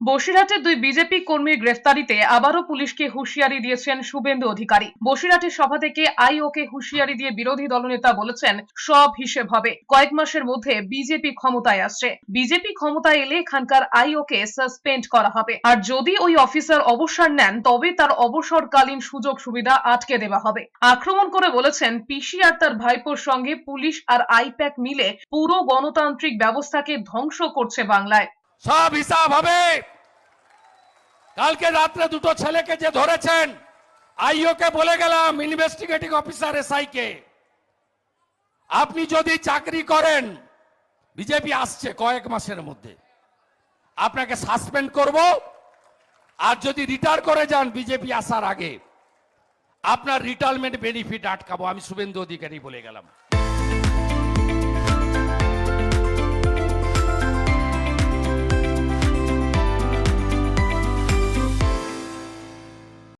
বসিরহাটে দুই বিজেপি কর্মীর গ্রেফতারিতে আবারও পুলিশকে হুঁশিয়ারি দিয়েছেন শুভেন্দু অধিকারী। বসিরহাটের সভা থেকে আইওকে হুঁশিয়ারি দিয়ে বিরোধী দলনেতা বলেছেন, সব হিসেব হবে। কয়েক মাসের মধ্যে বিজেপি ক্ষমতায় আসছে। বিজেপি ক্ষমতায় এলে এখানকার আইওকে সাসপেন্ড করা হবে। আর যদি ওই অফিসার অবসর নেন, তবে তার অবসরকালীন সুযোগ সুবিধা আটকে দেওয়া হবে। আক্রমণ করে বলেছেন, পিসি আর তার ভাইপোর সঙ্গে পুলিশ আর আইপ্যাক মিলে পুরো গণতান্ত্রিক ব্যবস্থাকে ধ্বংস করছে বাংলায়। সব হিসাব হবে। কালকে রাত্রে দুটো ছেলেকে যে ধরেছেন, আইওকে বলে গেলাম ইনভেস্টিগেটিং অফিসার এসআই কে আপনি যদি চাকরি করেন বিজেপি আসছে কয়েক মাসের মধ্যে। আপনাকে সাসপেন্ড করব, আর যদি রিটায়ার করে যান বিজেপি আসার আগে, আপনার রিটায়ারমেন্ট বেনিফিট আটকাবো। আমি শুভেন্দু অধিকারী বলে গেলাম।